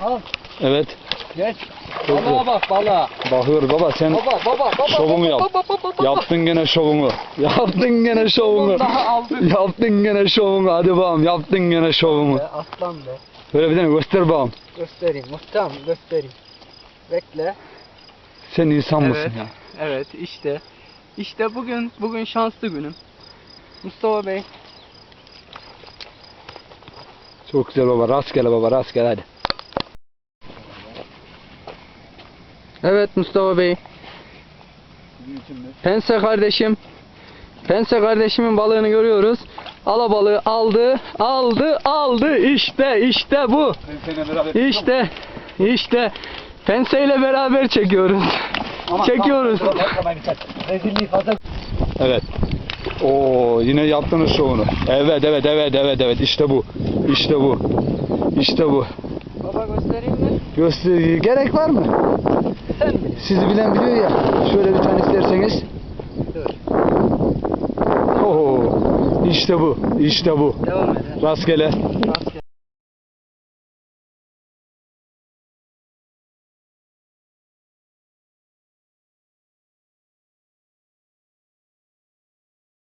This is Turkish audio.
Al. Evet. Geç. Balığa bak balığa. Bakıyor baba sen Baba baba baba. Şovunu baba, yap. Baba, baba, baba. yaptın gene şovunu. Yaptın gene şovunu. Daha aldık. Yaptın gene şovunu. Hadi bakalım yaptın gene şovunu. Be, Aslan be. Böyle bir tane göster bakalım. Göstereyim. Muhtam göstereyim. Bekle. Sen insan mısın ya? Evet işte. İşte bugün bugün şanslı günüm. Mustafa Bey. Çok güzel baba. Rastgele baba rastgele hadi. Evet Mustafa Bey. Pense kardeşim. Pense kardeşimin balığını görüyoruz. Alabalığı aldı, aldı, aldı. İşte, işte bu. İşte, işte. Pense ile beraber çekiyoruz. Çekiyoruz. Evet. Oo yine yaptınız şovunu. Evet evet evet evet evet işte bu. İşte bu. İşte bu. Baba göstereyim mi? Göster gerek var mı? Sen. Sizi bilen biliyor ya. Şöyle bir tane isterseniz. Dur. Oo işte bu. İşte bu. Devam edelim. Rastgele. Rastgele.